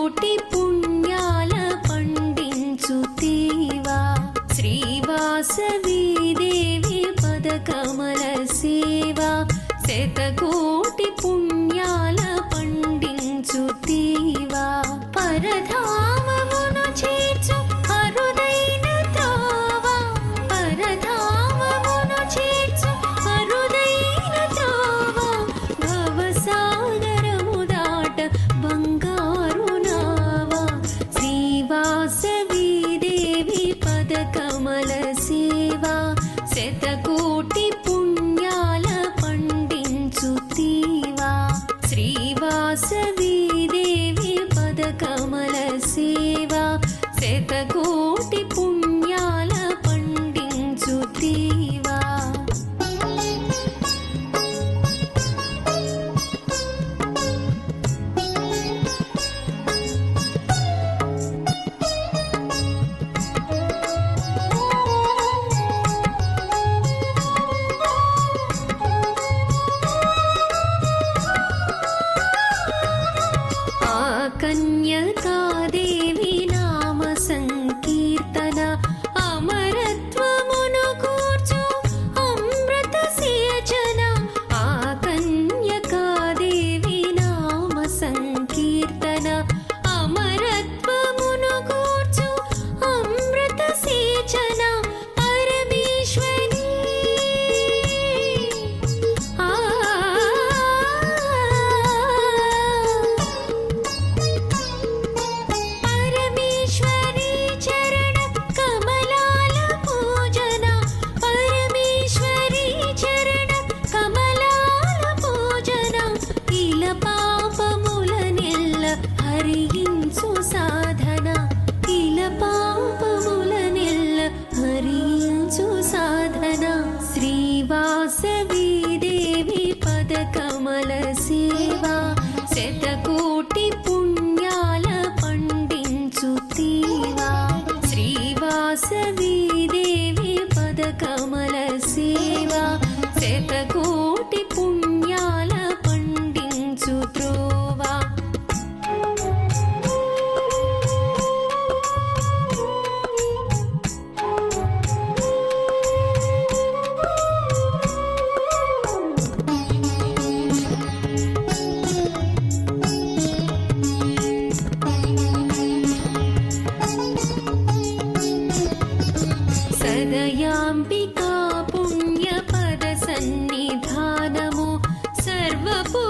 కోటి పుణ్యాల పండించు తీవా. శ్రీవాసవి దేవి పదకమల సేవా. శతకో శతకోటి పుణ్యాల పండించు తీవా. శ్రీవాసవి దేవి పదకమల సే కన్యకాదేవి அறிய love for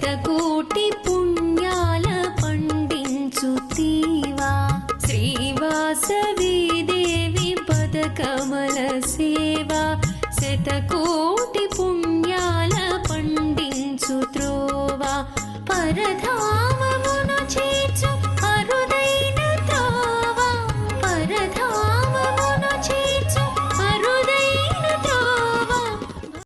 శతకోటి పుణ్యాల పండించు తీవా. శ్రీవాసవి దేవి పదకమల సేవా. శతకోటి పుణ్యాల పండించు త్రోవా. పరధా